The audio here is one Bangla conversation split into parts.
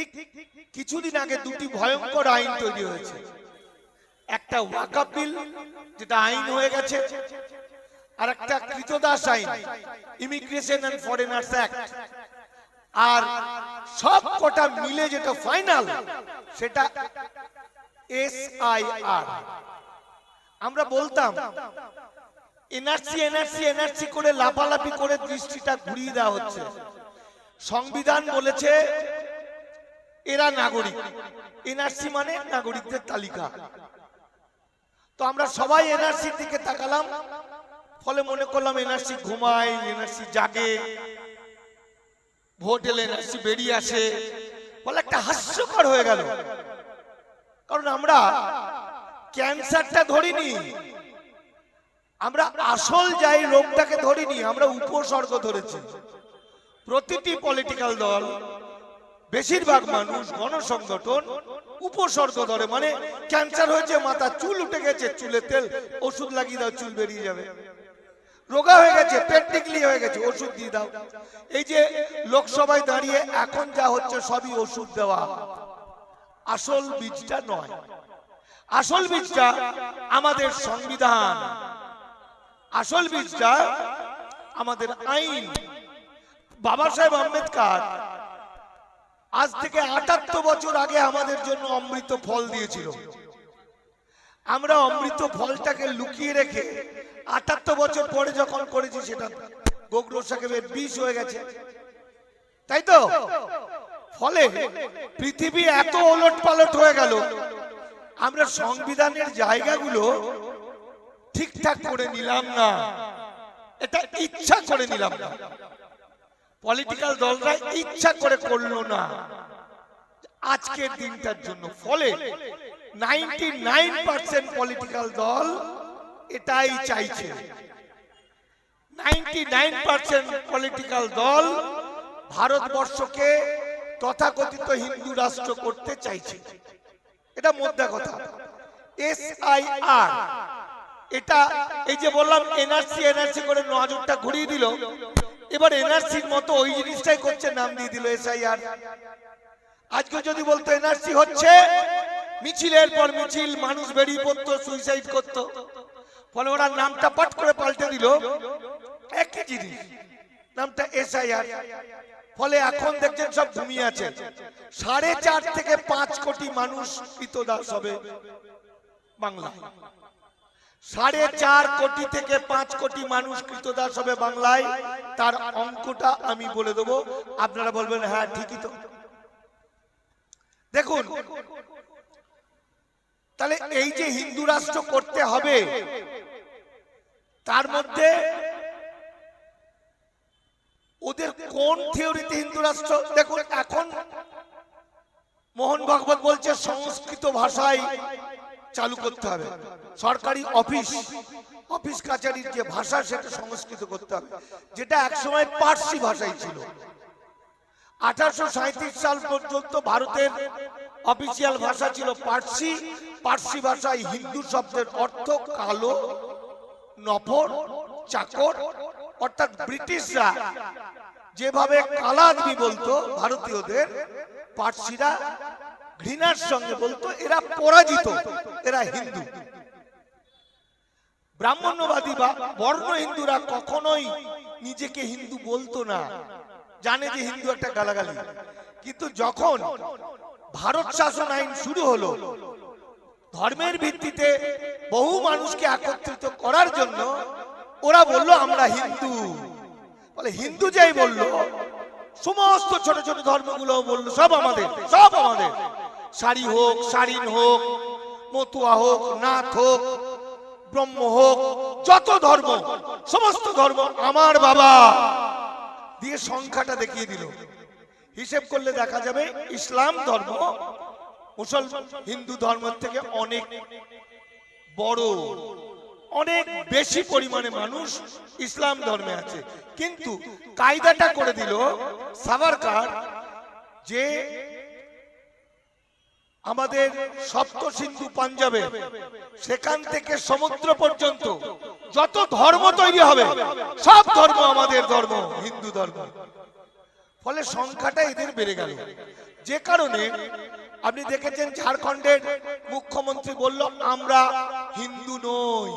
ঠিক কিছুদিন আগে দুটি ভয়ঙ্কর আইন তৈরি হয়েছে। একটা ওয়াকাপ বিল যেটা আইন হয়ে গেছে। আর একটা কৃতদাস আইন ইমিগ্রেশন এন্ড ফরেনার্স অ্যাক্ট আর সব কটা মিলে যেটা ফাইনাল সেটা এস আই আর আমরা বলতাম এনআরসি এনআরসি এনআরসি করে লাফালাফি করে দৃষ্টিটা ঘুরিয়ে দেওয়া হচ্ছে। সংবিধান বলেছে এরা নাগরিক। এনআরসি মানে নাগরিকদের তালিকা। তো আমরা সবাই এনআরসির দিকে তাকালাম। ফলে মনে করলাম এনআরসি ঘুমায়, এনআরসি জাগে। ভোট এলে এনআরসি বেরিয়ে আসে। ফলে একটা হাস্যকর হয়ে গেল। কারণ আমরা ক্যান্সারটা ধরিনি। আমরা আসল যাই রোগটাকে ধরিনি, আমরা উপসর্গ ধরেছি। প্রতিটি পলিটিক্যাল দল বেশিরভাগ মানুষ গণসংগঠন, উপসর্গ ধরে মানে ক্যান্সার হয়েছে, মাথা চুল উঠে গেছে চুলে তেল, ওষুধ লাগিয়ে দাও, চুল বেরিয়ে যাবে। রোগা হয়ে গেছে, পেট হয়ে গেছে, ওষুধ দিয়ে দাও। এই যে লোকসভায় দাঁড়িয়ে এখন যা হচ্ছে, সবই ওষুধ দেওয়া। আসল বীজটা নয়। আসল বীজটা আমাদের সংবিধান। আসল বীজটা আমাদের আইন। বাবা সাহেব আম্বেদকর আজ থেকে আটাত্তর বছর আগে আমাদের জন্য অমৃত ফল দিয়েছিল। আমরা অমৃত ফলটাকে লুকিয়ে রেখে আটাত্তর বছর পরে যখন করেছি সেটা গোগ্র সাহেবের বিষ হয়ে গেছে। তাই তো? ফলে পৃথিবী এত ওলট পালট হয়ে গেল। আমরা সংবিধানের জায়গাগুলো ঠিকঠাক করে নিলাম না। এটা ইচ্ছা করে নিলাম না। পলিটিক্যাল দলরা ইচ্ছা করে করল না। আজকের দিনটার জন্য। ফলে নাইনটি নাইন পার্সেন্ট পলিটিক্যাল দল এটাই চাইছে। নাইনটি নাইন পার্সেন্ট পলিটিক্যাল দল ভারতবর্ষকে তথাকথিত হিন্দু রাষ্ট্র করতে চাইছে। এটা মোদ্দা কথা। এস আই আর এটা এই যে বললাম এনআরসি এনআরসি করে নজরটা ঘুরিয়ে দিল। এবার এনআরসির মতো ওই জিনিসটাই করছে, নাম দিয়ে দিল এসআইআর আজকে যদি বলতো এনআরসি হচ্ছে, মিছিলের পর মিছিল, মানুষ বেরিয়ে পড়তো সুইসাইড করতো। ফলে ওরা নামটা পাট করে পাল্টে দিল। একই জিনিস, নামটা এসআইআর ফলে এখন দেখছেন সব ঘুমিয়ে আছে। সাড়ে চার থেকে পাঁচ কোটি মানুষ কৃতদাস হবে বাংলা সাড়ে চার কোটি থেকে পাঁচ কোটি মানুষ কৃতদাস হবে বাংলায়। তার অঙ্কটা আমি বলে দেবো। আপনারা বলবেন হ্যাঁ ঠিকই তো। দেখুন, তাহলে এই যে হিন্দু রাষ্ট্র করতে হবে, তার মধ্যে ওদের কোন থিওরিতে হিন্দু রাষ্ট্র? দেখুন, এখন মোহন ভাগবত বলছে, সংস্কৃত ভাষায় চালু করতে হবে। সরকারি অফিস অফিস কাছারির যে ভাষা, সেটা সংস্কৃত করতে হবে। যেটা একসময় পার্সি ভাষাই ছিল। আঠারোশো সাল পর্যন্ত ভারতের অফিসিয়াল ভাষা ছিল পার্সি। পার্সি ভাষায় হিন্দু শব্দের অর্থ কালো, নফর, চাকর। অর্থাৎ ব্রিটিশরা যেভাবে কালাদমি বলতো, ভারতীয়দের পার্সিরা ঘৃণার সঙ্গে বলতো, এরা পরাজিত, এরা হিন্দু। ব্রাহ্মণ্যবাদী বা বর্ণ হিন্দুরা কখনোই নিজেকে হিন্দু বলতো না, জানে যে হিন্দু একটা গালাগালি। কিন্তু যখন ভারত শাসন আইন শুরু হলো, ধর্মের ভিত্তিতে বহু মানুষকে একত্রিত করার জন্য ওরা বলল, আমরা হিন্দু। বলে, হিন্দু যাই বলল সমস্ত ছোট ছোট ধর্মগুলো বলল সব আমাদের সব আমাদের। শাড়ি হোক, শাড়িন হোক, মতুয়া হোক, নাথ হোক, ব্রহ্ম হোক, যত ধর্ম, সমস্ত ধর্ম আমার বাবা দিয়ে সংখ্যাটা দেখিয়ে দিল। হিসেব করলে দেখা যাবে ইসলাম ধর্ম, মুসলমান, হিন্দু ধর্মের থেকে অনেক বড়। অনেক বেশি পরিমাণে মানুষ ইসলাম ধর্মে আছে। কিন্তু কায়দাটা করে দিল সাভারকার যে আমাদের সপ্ত সিন্ধু পাঞ্জাবে, সেখান থেকে সমুদ্র পর্যন্ত যত ধর্ম তৈরি হবে, সব ধর্ম আমাদের ধর্ম, হিন্দু ধর্ম। ফলে সংখ্যাটা এদের বেড়ে গেল। যে কারণে আপনি দেখেছেন ঝাড়খণ্ডের মুখ্যমন্ত্রী বলল, আমরা হিন্দু নই।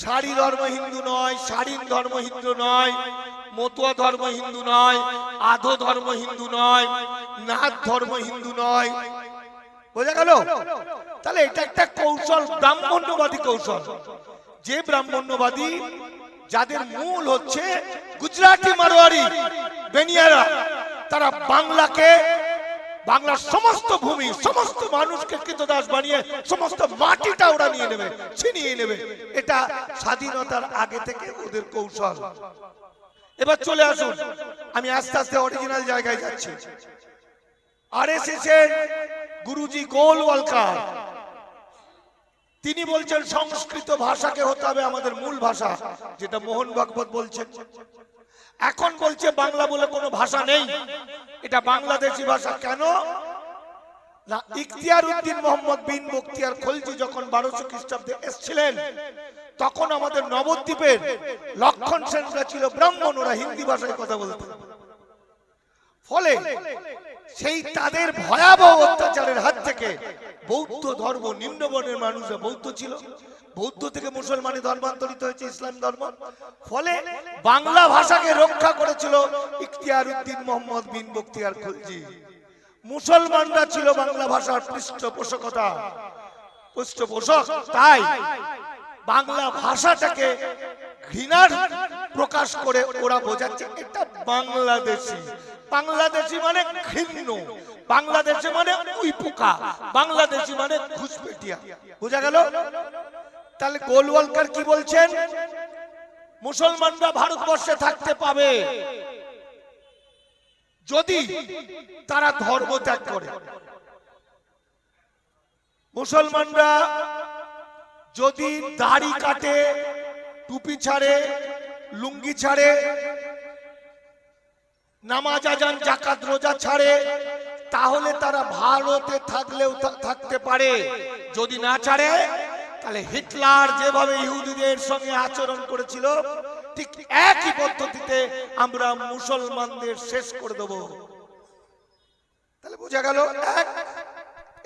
শাড়ি ধর্ম হিন্দু নয় শাড়ির ধর্ম হিন্দু নয়, মতুয়া ধর্ম হিন্দু নয়, আধো ধর্ম হিন্দু নয়, নাথ ধর্ম হিন্দু নয়। বোঝা গেল? তাহলে এটা একটা কৌশল, ব্রাহ্মণ্যবাদী কৌশল। যে ব্রাহ্মণ্যবাদী, যাদের মূল হচ্ছে গুজরাটি মারোয়ারি, বেনিয়ারা, তারা বাংলাকে বাংলার সমস্ত ভূমি, সমস্ত মানুষকে কৃতদাস বানিয়ে, সমস্ত মাটিটা ওরা নিয়ে নেবে, ছিনিয়ে নেবে। এটা স্বাধীনতার আগে থেকে ওদের কৌশল। এবার চলে আসুন। আমি আস্তে আস্তে অরিজিনাল জায়গায় যাচ্ছি। আরএসএস এর গুরুজি গোলওয়ালকার তিনি বলছেন, সংস্কৃত ভাষাকে হতে হবে আমাদের মূল ভাষা, যেটা মোহন ভাগবত বলছেন। এখন বলছে বাংলা বলে কোনো ভাষা নেই। এটা বাংলাদেশি ভাষা কেন? না, ইখতিয়ার উদ্দিন মোহাম্মদ বিন বক্তিয়ার খলজি যখন বারোশো খ্রিস্টাব্দে এসছিলেন, তখন আমাদের নবদ্বীপের লক্ষণ সেনরা ছিল ব্রাহ্মণ, ওরা হিন্দি ভাষায় কথা বলতেন। ফলে সেই তাদের ভয়াবহ অত্যাচারের হাত থেকে বৌদ্ধ ধর্ম নিম্নবর্ণের মানুষরা বৌদ্ধ ছিল। বৌদ্ধ থেকে মুসলমানে ধর্মান্তরিত হয়েছে, ইসলাম ধর্ম। ফলে বাংলা ভাষাকে রক্ষা করেছিল ইখতিয়ার উদ্দিন মোহাম্মদ বিন বক্তিয়ার খলজি। মুসলমানরা ছিল বাংলা ভাষার পৃষ্ঠপোষকতা। পৃষ্ঠপোষক, তাই বাংলা ভাষাটাকে ঘৃণার প্রকাশ করে ওরা বোঝাচ্ছে, এটা বাংলাদেশি। বাংলাদেশি মানে ঘৃণ্য, বাংলাদেশি মানে উই পোকা বাংলাদেশি মানে ঘুষপেটিয়া। বোঝা গেল? তাহলে গোলওয়ালকার কি বলছেন? মুসলমানরা ভারতবর্ষে থাকতে পাবে। যদি তারা ধর্ম ত্যাগ করে। মুসলমানরা যদি দাড়ি কাটে, টুপি ছাড়ে, লুঙ্গি ছাড়ে নামাজ আজান জাকাত রোজা ছাড়ে, তাহলে তারা ভারতে থাকলেও থাকতে পারে। যদি না ছাড়ে, তাহলে হিটলার যেভাবে ইহুদিদের সঙ্গে আচরণ করেছিল, ঠিক একই পদ্ধতিতে আমরা মুসলমানদের শেষ করে দেব। তাহলে বোঝা গেল, এক,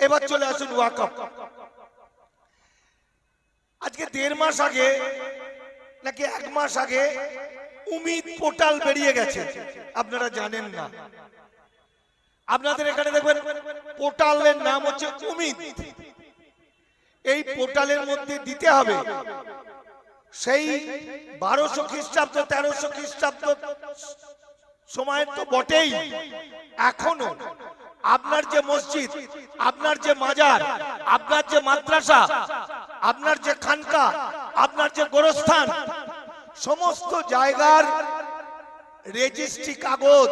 এবার চলে আসুন ওয়াকফ। আজকে দেড় মাস আগে, নাকি এক মাস আগে উমিদ পোর্টাল বেরিয়ে গেছে। আপনারা জানেন না। আপনাদের এখানে দেখবেন পোর্টালের নাম হচ্ছে উমিদ। এই পোর্টালের মধ্যে দিতে হবে সেই বারোশো খ্রিস্টাব্দ, তেরোশো খ্রিস্টাব্দ সময়ের তো বটেই। এখনও আপনার যে মসজিদ, আপনার যে মাজার, আপনার যে মাদ্রাসা, আপনার যে খানকা, আপনার যে গোরস্থান সমস্ত জায়গার রেজিস্ট্রি কাগজ,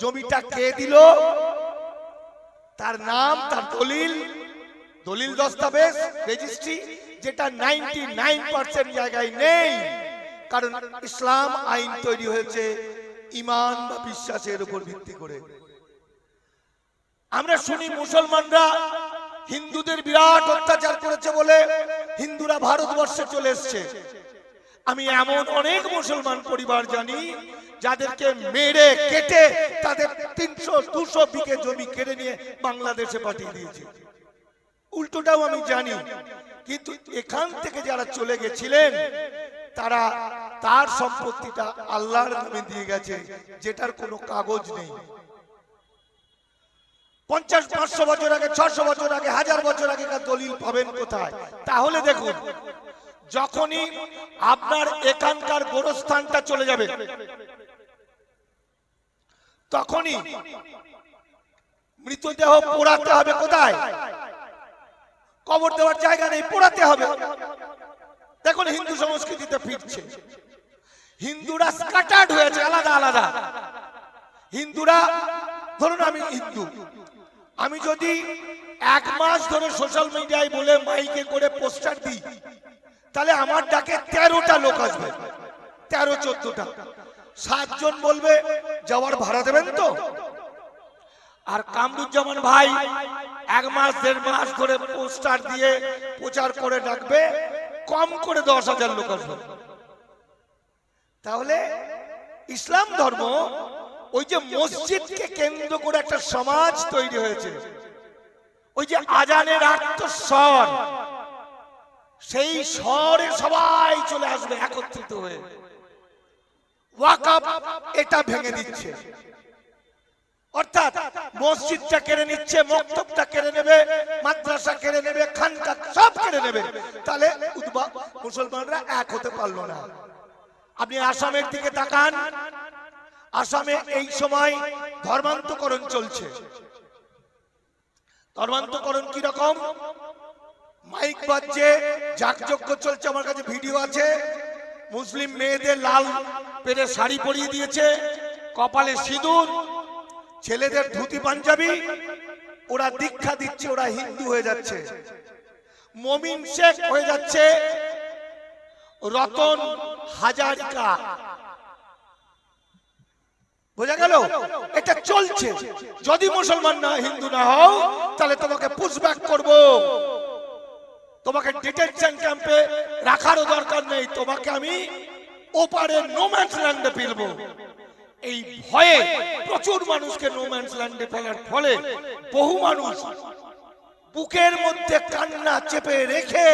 জমিটা কে দিল? তার নাম, তার দলিল দলিল দস্তাবেজ রেজিস্ট্রি যেটা নাইনটি নাইন পার্সেন্ট জায়গায় নেই। কারণ ইসলাম আইন তৈরি হয়েছে ইমান বা বিশ্বাসের উপর ভিত্তি করে। আমরা শুনি মুসলমানরা হিন্দুদের বিরাট অত্যাচার করেছে বলে হিন্দুরা ভারতবর্ষে চলে এসছে। আমি এমন অনেক মুসলমান পরিবার জানি যাদেরকে মেরে, কেটে তাদের তিনশো, দুশো বিঘে জমি কেড়ে নিয়ে বাংলাদেশে পাঠিয়ে দিয়েছে। উল্টোটাও আমি জানি। কিন্তু এখান থেকে যারা চলে গেছিলেন, তারা তার সম্পত্তিটা আল্লাহর নামে দিয়ে গেছে, যেটার কোনো কাগজ নেই। পঞ্চাশ, পাঁচশো বছর আগে ছশো বছর আগে, হাজার বছর আগে দলিল পাবেন কোথায়? তাহলে দেখুন যখনই আপনার এখানকার গোরস্থানটা চলে যাবে, তখনই মৃতদেহ পোড়াতে হবে কোথায়? কবর দেওয়ার জায়গা নেই, পোড়াতে হবে। দেখুন, হিন্দু সংস্কৃতিতে ফিরছে। হিন্দুরা স্কাটার্ড হয়েছে, আলাদা আলাদা। হিন্দুরা, ধরুন আমি হিন্দু। আমি যদি এক মাস ধরে সোশ্যাল মিডিয়ায় বলে মাইকে করে পোস্টার দিই তাহলে আমার ডাকে তেরোটা লোক আসবে। তেরো, চোদ্দটা। সাতজন বলবে যাওয়ার ভাড়া দেবেন তো? আর কামরুজ্জামান ভাই এক মাস, দেড় মাস ধরে পোস্টার দিয়ে প্রচার করে ডাকবে, কম করে দশ হাজার লোক আসবে। তাহলে ইসলাম ধর্ম ওই যে মসজিদকে কেন্দ্র করে একটা সমাজ তৈরি হয়েছে। ওই যে আজানের আত্মস্বর। সেই শহরে সবাই চলে আসবে একত্রিত হয়ে। ওয়াকাপ এটা ভেঙে দিচ্ছে। অর্থাৎ মসজিদটা কেড়ে নিচ্ছে, মক্তবটা কেড়ে নেবে, মাদ্রাসা কেড়ে নেবে, খানকা সব কেড়ে নেবে। তাহলে মুসলমানরা এক হতে পারল না। আপনি আসামের দিকে তাকান। আসামে এই সময় ধর্মান্তকরণ চলছে। ধর্মান্তকরণ কীরকম রকম? মাইক বাজছে, যাগযজ্ঞ চলছে, আমার কাছে ভিডিও আছে। মুসলিম মেয়েদের লাল পেরে শাড়ি পরিয়ে দিয়েছে, কপালে সিঁদুর, ছেলেদের ধুতি পাঞ্জাবি, ওরা দীক্ষা দিচ্ছে, ওরা হিন্দু হয়ে যাচ্ছে। মমিন শেখ হয়ে যাচ্ছে, রতন হাজারিকা। বোঝা গেল? এটা চলছে। যদি মুসলমান না হিন্দু না হও, তাহলে তোমাকে পুশব্যাক করব। তোমাকে ডিটেনশন ক্যাম্পে রাখারও দরকার নেই, তোমাকে আমি ওপারে নোম্যান্স ল্যান্ডে ফেলব। এই ভয়ে প্রচুর মানুষকে নোম্যান্স ল্যান্ডে ফেলার ফলে বহু মানুষ বুকের মধ্যে কান্না চেপে রেখে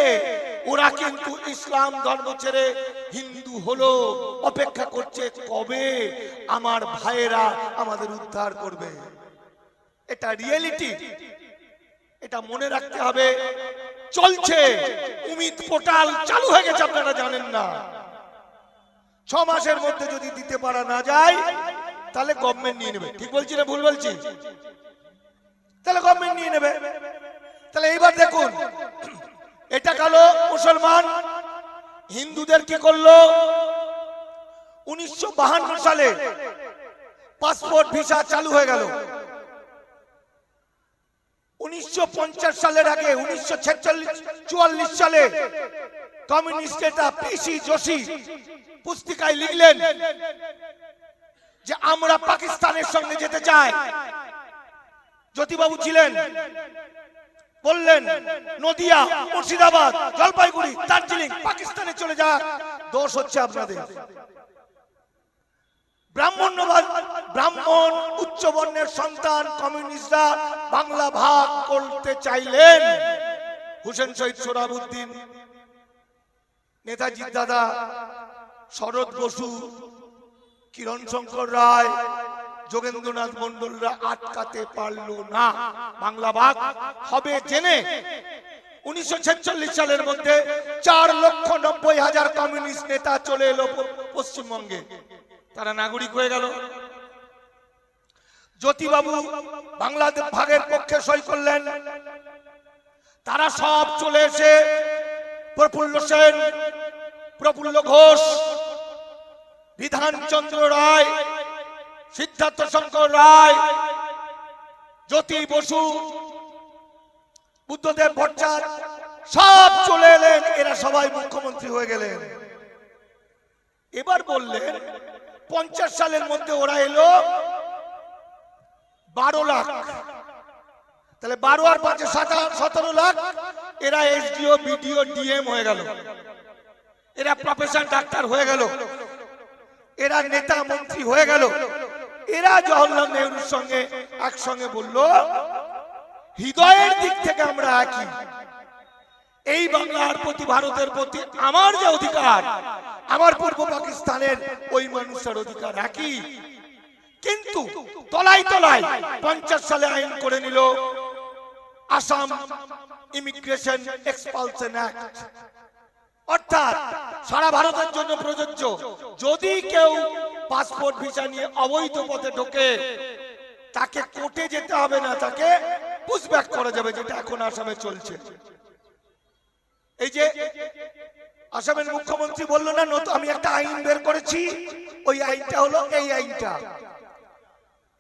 ওরা কিন্তু ইসলাম ধর্ম ছেড়ে হিন্দু হলো, অপেক্ষা করছে কবে আমার ভাইয়েরা আমাদের উদ্ধার করবে। এটা রিয়েলিটি এটা মনে রাখতে হবে চলছে। উমিদ পোর্টাল চালু হয়ে গেছে, আপনারা জানেন না। ছ মাসের মধ্যে যদি দিতে পারা না যায়, তাহলে গভর্নমেন্ট নিয়ে নেবে। ঠিক বলছি না ভুল বলছি? তাহলে গভর্নমেন্ট নিয়ে নেবে। তাহলে এইবার দেখুন, এটা গেল মুসলমান, হিন্দুদের কি করল? উনিশশো সালে পাসপোর্ট ভিসা চালু হয়ে গেল। উনিশশো পঞ্চাশ সালের আগে, উনিশশো চুয়াল্লিশ সালে কমিউনিস্ট নেতা পিসি যোশী পুস্তিকায় লিখলেন যে আমরা পাকিস্তানের সঙ্গে যেতে চাই। জ্যোতিবাবু ছিলেন, বললেন, নদিয়া, মুর্শিদাবাদ, জলপাইগুড়ি, দার্জিলিং, পাকিস্তানে চলে যা দোষ হচ্ছে আপনাদের। ব্রাহ্মণ্যবাদ, ব্রাহ্মণ উচ্চ বর্ণের সন্তান কমিউনিস্টরা বাংলা ভাগ করতে চাইলেন। হুসেন শহীদ সোরাবুদ্দিন নেতাজির দাদা শরৎ বসু, কিরণ শঙ্কর রায়, যোগেন্দ্রনাথ মন্ডলরা আটকাতে পারল না। বাংলা ভাগ হবে জেনে উনিশশো ছেচল্লিশ সালের মধ্যে চার লক্ষ নব্বই হাজার কমিউনিস্ট নেতা চলে এলো পশ্চিমবঙ্গে। তারা নাগরিক হয়ে গেল। জ্যোতিবাবু বাংলাদেশ ভাগের পক্ষে সই করলেন। তারা সব চলে এসে প্রফুল্ল সেন, প্রফুল্ল ঘোষ, বিধানচন্দ্র রায়, সিদ্ধার্থ শঙ্কর রায়, জ্যোতি বসু, বুদ্ধদেব ভট্টাচার্য, সব চলে এলেন। এরা সবাই মুখ্যমন্ত্রী হয়ে গেলেন। এবার বললেন পঞ্চাশ সালের মধ্যে ওরা এলো বারো লাখ। তাহলে বারো আর পাঁচে সতেরো লাখ, এরা এসডিও, বিডিও, ডিএম হয়ে গেল। এরা প্রফেশন ডাক্তার হয়ে গেল। এরা নেতা, মন্ত্রী হয়ে গেল। এরা জওহরলাল নেহরুর সঙ্গে একসঙ্গে বলল, হৃদয়ের দিক থেকে আমরা একই। এই বাংলার প্রতি ভারতের প্রতি আমার যে অধিকার, আমার পূর্ব পাকিস্তানের ওই মানুষের অধিকার একই। কিন্তু তলায় তলায় পঞ্চাশ সালে আইন করে নিল আসাম ইমিগ্রেশন এক্সপালশন অ্যাক্ট। অর্থাৎ সারা ভারতের জন্য প্রযোজ্য, যদি কেউ পাসপোর্ট ভিসা নিয়ে অবৈধ পথে ঢোকে, তাকে কোর্টে যেতে হবে না, তাকে পুশব্যাক করা যাবে, যেটা এখন আসামে চলছে। এই যে আসামের মুখ্যমন্ত্রী বলল না, নতুন, আমি একটা আইন বের করেছি। ওই আইনটা হলো এই আইনটা।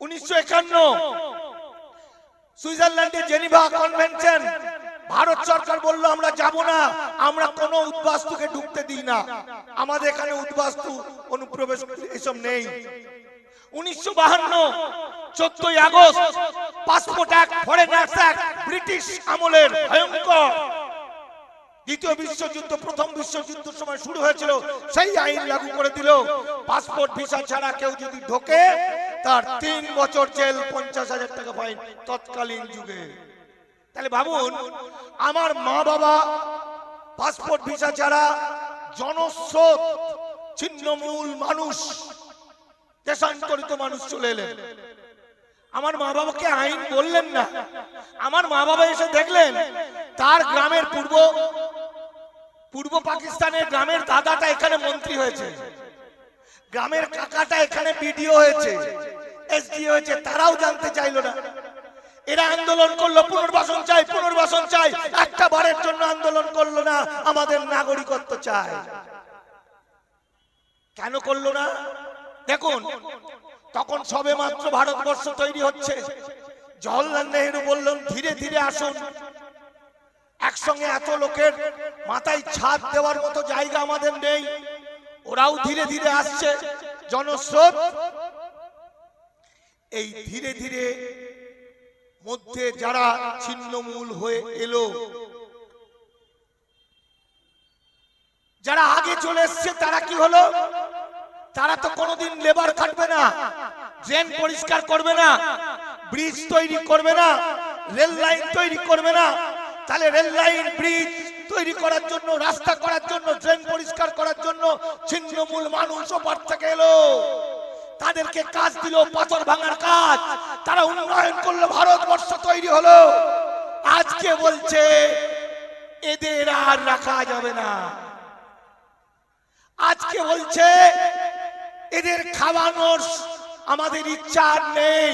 উনিশশো একান্ন, সুইজারল্যান্ডে জেনিভা কনভেনশন। ভারত সরকার বলল, আমরা যাব না, আমরা কোনো উদ্বাস্তুকে ঢুকতে দিই না। আমাদের এখানে উদ্বাস্তু অনুপ্রবেশ এসব নেই। উনিশশো বাহান্ন, চোদ্দই August, passport act foreigners act British আমলের ভয়ঙ্কর দ্বিতীয় বিশ্বযুদ্ধ প্রথম বিশ্বযুদ্ধের সময় শুরু হয়েছিল। সেই আইন লাগু করে দিল পাসপোর্ট ভিসা ছাড়া কেউ যদি ঢোকে তার তিন বছর জেল পঞ্চাশ হাজার টাকা ফাইন তৎকালীন যুগে। তাহলে ভাবুন আমার মা বাবা পাসপোর্ট ভিসা ছাড়া জনস্রোত ছিন্নমূল মানুষ দেশান্তরিত মানুষ চলে এলেন। আমার মা বাবাকে আইন বললেন না। আমার মা বাবা এসে দেখলেন তার গ্রামের পূর্ব পূর্ব পাকিস্তানের গ্রামের দাদাটা এখানে মন্ত্রী হয়েছে। গ্রামের কাকাটা এখানে বিডিও হয়েছে, এসডি হয়েছে, তারাও জানতে চাইলো না। এরা আন্দোলন করল, পুনর্বাসন চাই পুনর্বাসন চাই। একটা বারের জন্য আন্দোলন করল না, আমাদের নাগরিকত্ব চাই। কেন করল না? দেখুন, তখন সবে মাত্র ভারতবর্ষ তৈরি হচ্ছে। জওহরলাল নেহেরু বললেন, ধীরে ধীরে আসুন। একসঙ্গে এত লোকের মাথায় ছাদ দেওয়ার মতো জায়গা আমাদের নেই। ওরাও ধীরে ধীরে আসছে। জনস্রোত। এই ধীরে ধীরে মধ্যে যারা ছিন্নমূল হয়ে এলো, যারা আগে চলে এসছে, তারা কি হলো? তারা তো কোনোদিন লেবার খাটবে না, ড্রেন পরিষ্কার করবে না, ব্রিজ তৈরি করবে না, রেল লাইন তৈরি করবে না তাহলে রেল লাইন ব্রিজ তৈরি করার জন্য, রাস্তা করার জন্য, ড্রেন পরিষ্কার করার জন্য ছিন্নমূল মানুষ ওপার থেকে এলো। তাদেরকে কাজ দিল, পাথর ভাঙার কাজ। তারা উন্নয়ন করল, ভারতবর্ষ তৈরি হলো। আজকে বলছে, এদের আর রাখা যাবে না। আজকে বলছে, এদের খাওয়ানোর আমাদের ইচ্ছা নেই।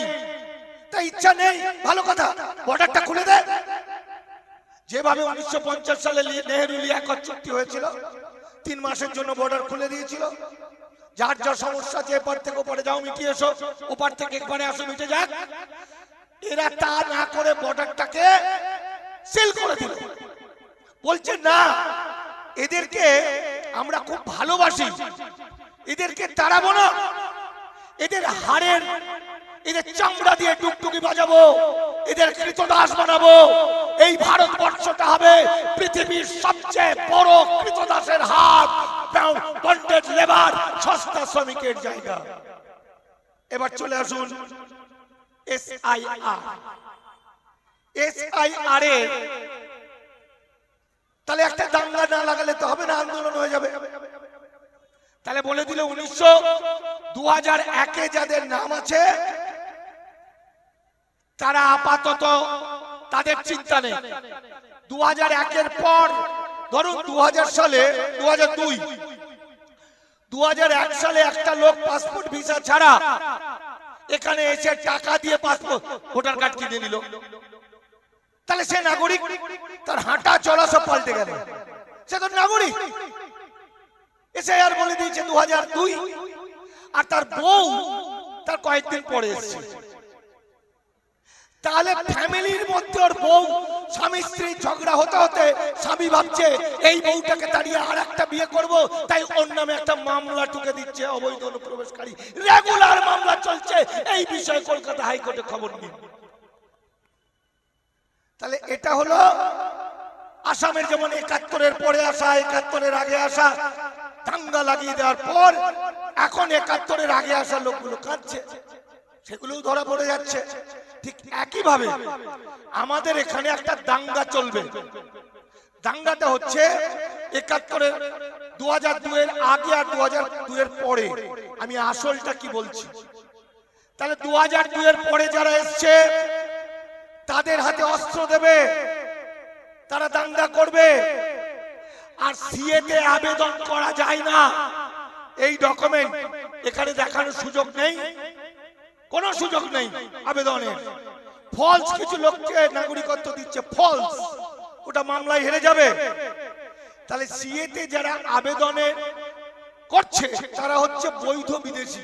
তা ইচ্ছা নেই? ভালো কথা, বর্ডারটা খুলে দে। যেভাবে উনিশশো সালে নেহেরু লিয়াকত চুক্তি হয়েছিল, তিন মাসের জন্য বর্ডার খুলে দিয়েছিল। যার যা সমস্যা আছে এপার থেকে ওপারে যাও, মিটিয়ে এসো, ওপার থেকে একবারে আসো, মিটে যাক। এরা তা না করে বর্ডারটাকে সিল করে দিল। বলছে, না, এদেরকে আমরা খুব ভালোবাসি। এদেরকে তাড়াবো না। এদের হাড়ের এদের চামড়া দিয়ে টুকটুকি বাজাবো, এদের কৃতদাস বানাবো। এই ভারতবর্ষটা হবে পৃথিবীর সবচেয়ে বড় কৃতদাসের হাত। বন্ডেড লেবার সস্তা শ্রমিকের জায়গা। এবার চলে আসুন S I R S I তাহলে একটা দাঙ্গা না লাগালে তো হবে না, আন্দোলন হয়ে যাবে। তাহলে বলে দিল উনিশশো দু হাজার একে যাদের নাম আছে তারা আপাতত তাদের চিন্তা নেই। দু হাজার একের পর, ধরুন দু হাজার সালে দু হাজার দুই দু সালে একটা লোক পাসপোর্ট ভিসা ছাড়া এখানে এসে টাকা দিয়ে পাসপোর্ট, ভোটার কার্ড কিনে নিল। তাহলে সে নাগরিক, তার হাঁটা চলা সব পাল্টে গেল। সে তো নাগরিক। এসে আর বলে দিয়েছে দু হাজার দুই, আর তার বউ তার কয়েকদিন পরে এসছে। তাহলে ফ্যামিলির মধ্যে ওর বউ, স্বামী স্ত্রী ঝগড়া হতে হতে স্বামী ভাবছে, এই বউটাকে দাঁড়িয়ে আর একটা বিয়ে করব, তাই ওর নামে একটা মামলা টুকে দিচ্ছে, অবৈধ অনুপ্রবেশকারী। রেগুলার মামলা চলছে, এই বিষয়ে কলকাতা হাইকোর্টে খবর নিন তাহলে এটা হলো আসামের যেমন একাত্তরের পরে আসা, একাত্তরের আগে আসা, দাঙ্গা লাগিয়ে দেওয়ার পর এখন একাত্তরের আগে আসা লোকগুলো কাঁদছে, সেগুলোও ধরা পড়ে যাচ্ছে। ঠিক একই ভাবে আমাদের এখানে একটা দাঙ্গা চলবে। দাঙ্গাটা হচ্ছে একাত্তরের দু হাজার দুয়ের আগে আর দু হাজার দুয়ের পরে। আমি আসলটা কি বলছি? তাহলে দু হাজার দুয়ের পরে যারা এসছে, তাদের হাতে অস্ত্র দেবে, তারা দাঙ্গা করবে। আর সিএতে আবেদন করা যায় না। এই ডকুমেন্ট এখানে দেখানোর সুযোগ নেই। কোনো সুযোগ নেই আবেদনের। ফলস কিছু লোককে নাগরিকত্ব দিচ্ছে ফলস ওটা মামলায় হেরে যাবে। তাহলে সিএতে যারা আবেদনে করছে, তারা হচ্ছে বৈধ বিদেশি।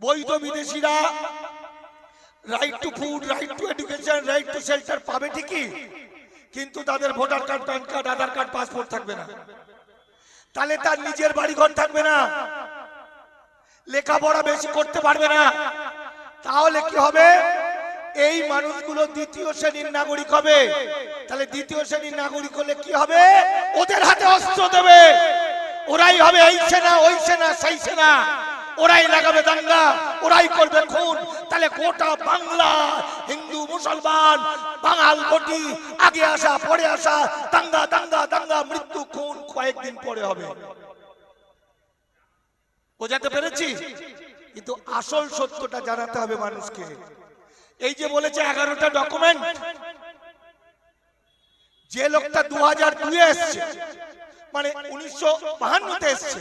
বৈধ বিদেশিরা right to food right to education right to shelter পাবে ঠিকই, কিন্তু তাদের voter card pan card Aadhaar card passport থাকবে না। তাহলে তার নিজের বাড়ি ঘর থাকবে না। লেখাপড়া বেশি করতে পারবে না। তাহলে কি হবে? এই মানুষগুলো দ্বিতীয় শ্রেণির নাগরিক হবে। তাহলে দ্বিতীয় শ্রেণির নাগরিক হলে কি হবে? ওদের হাতে অস্ত্র দেবে। ওরাই হবে এই সেনা, ওই সেনা, সেই সেনা। ওরাই লাগাবে দাঙ্গা, ওরাই করবে খুন। তাহলে গোটা বাংলা, হিন্দু, মুসলমান, বাঙাল ঘটি আগে আসা, পরে আসা, দাঙ্গা দাঙ্গা দাঙ্গা, মৃত্যু, খুন কয়েকদিন পরে হবে। বোঝাতে পেরেছি? কিন্তু আসল সত্যটা জানাতে হবে মানুষকে। এই যে বলেছে এগারোটা ডকুমেন্ট যে লোকটা দু হাজার দুয়ে এসছে মানে উনিশশো বাহান্নতে এসছে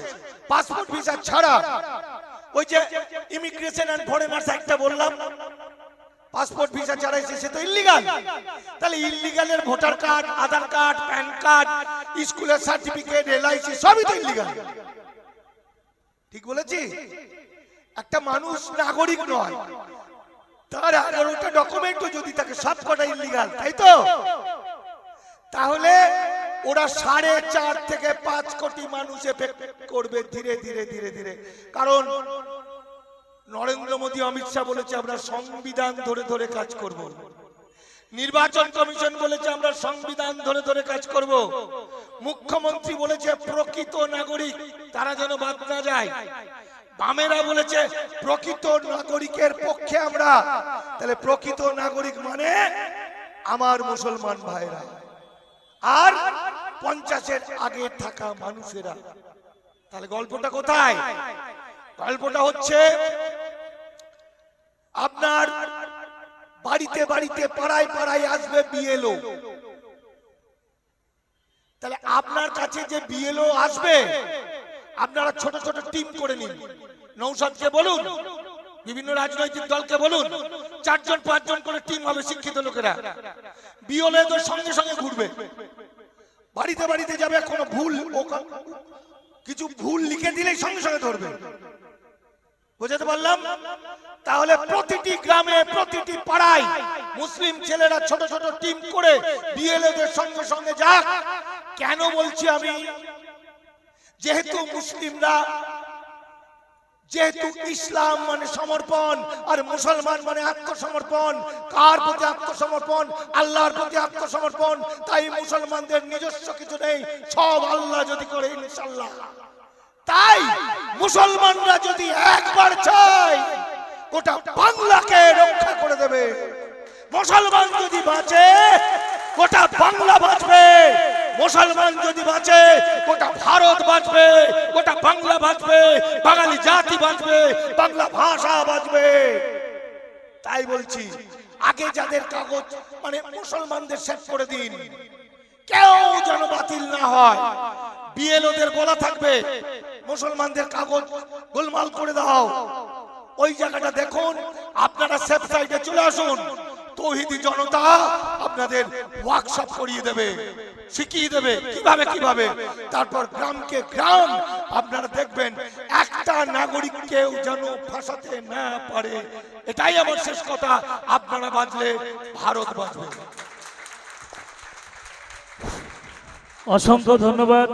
পাসপোর্ট ভিসা ছাড়া। ওই যে ইমিগ্রেশন অ্যান্ড ফরেনার্স একটা বললাম পাসপোর্ট ভিসা ছাড়া এসে সে তো ইল্লিগাল তাহলে ইল্লিগালের voter card Aadhaar card pan card স্কুলের সার্টিফিকেট এলআইসি সবই তো ইল্লিগাল ঠিক বলেছি? একটা মানুষ নাগরিক নয় তার এগারোটা ডকুমেন্টও যদি তাকে সব কটা ইল্লিগাল তাই তো? তাহলে ওরা সাড়ে চার থেকে পাঁচ কোটি মানুষ করবে ধীরে ধীরে ধীরে ধীরে। কারণ নরেন্দ্র মোদী অমিত শাহ বলেছে আমরা সংবিধান ধরে ধরে কাজ করব। নির্বাচন কমিশন বলেছে আমরা সংবিধান ধরে ধরে কাজ করব। মুখ্যমন্ত্রী বলেছে প্রকৃত নাগরিক, তারা যেন বাদ না যায়। বামেরা বলেছে প্রকৃত নাগরিকের পক্ষে আমরা। তাহলে প্রকৃত নাগরিক মানে আমার মুসলমান ভাইরা। আর পঞ্চাশের আগে থাকা মানুষেরা। তাহলে গল্পটা কোথায়? গল্পটা হচ্ছে আপনার বাড়িতে বাড়িতে পাড়ায় পাড়ায় আসবে বিএলও তাহলে আপনার কাছে যে বিএলও আসবে, আপনারা ছোট ছোট টিম করে নিন। নৌসাদকে বলুন, বিভিন্ন রাজনৈতিক দলকে বলুন, চারজন পাঁচজন করে টিম হবে শিক্ষিত লোকেরা। বিওলেদের সঙ্গে সঙ্গে ঘুরবে। বাড়িতে বাড়িতে যাবে, কোনো ভুল কিছু ভুল লিখে দিলেই সঙ্গে সঙ্গে ধরবে। বুঝাতে পারলাম? তাহলে প্রতিটি গ্রামে, প্রতিটি পাড়ায় মুসলিম ছেলেরা ছোট ছোট টিম করে বিএলএদের সঙ্গে সঙ্গে যাক। কেন বলছি আমি? যেহেতু মুসলিমরা, যেহেতু ইসলাম মানে সমর্পণ, আর মুসলমান মানে আত্মসমর্পণ, কার প্রতি আত্মসমর্পণ? আল্লাহর প্রতি আত্মসমর্পণ। তাই মুসলমানদের নিজস্ব কিছু নেই, সব আল্লাহ যদি করে ইনশাল্লাহ তাই মুসলমানরা যদি একবার চায়, গোটা বাংলাকে রক্ষা করে দেবে। মুসলমান যদি বাঁচে, গোটা বাংলা বাঁচবে। মুসলমান যদি বাঁচে, গোটা ভারত বাঁচবে, গোটা বাংলা বাঁচবে, বাঙালি জাতি বাঁচবে, বাংলা ভাষা বাঁচবে। তাই বলছি, আগে যাদের কাগজ মানে মুসলমানদের সেট করে দিন। কেউ যেন বাতিল না হয়। বিএলওদের বলা থাকবে মুসলমানদের কাগজ গোলমাল করে দাও। ওই জায়গাটা দেখুন, আপনারা সেফ সাইডে চলে আসুন। তৌহিদি জনতা আপনাদের ওয়ার্কশপ করিয়ে দেবে, শিখিয়ে দেবে, কীভাবে কীভাবে। তারপর গ্রামকে গ্রাম আপনারা দেখবেন, একটা নাগরিক কেউ যেন ফাঁসাতে না পারে। এটাই আমার শেষ কথা, আপনারা বাঁচলে ভারত বাঁচবে। অসংখ্য ধন্যবাদ।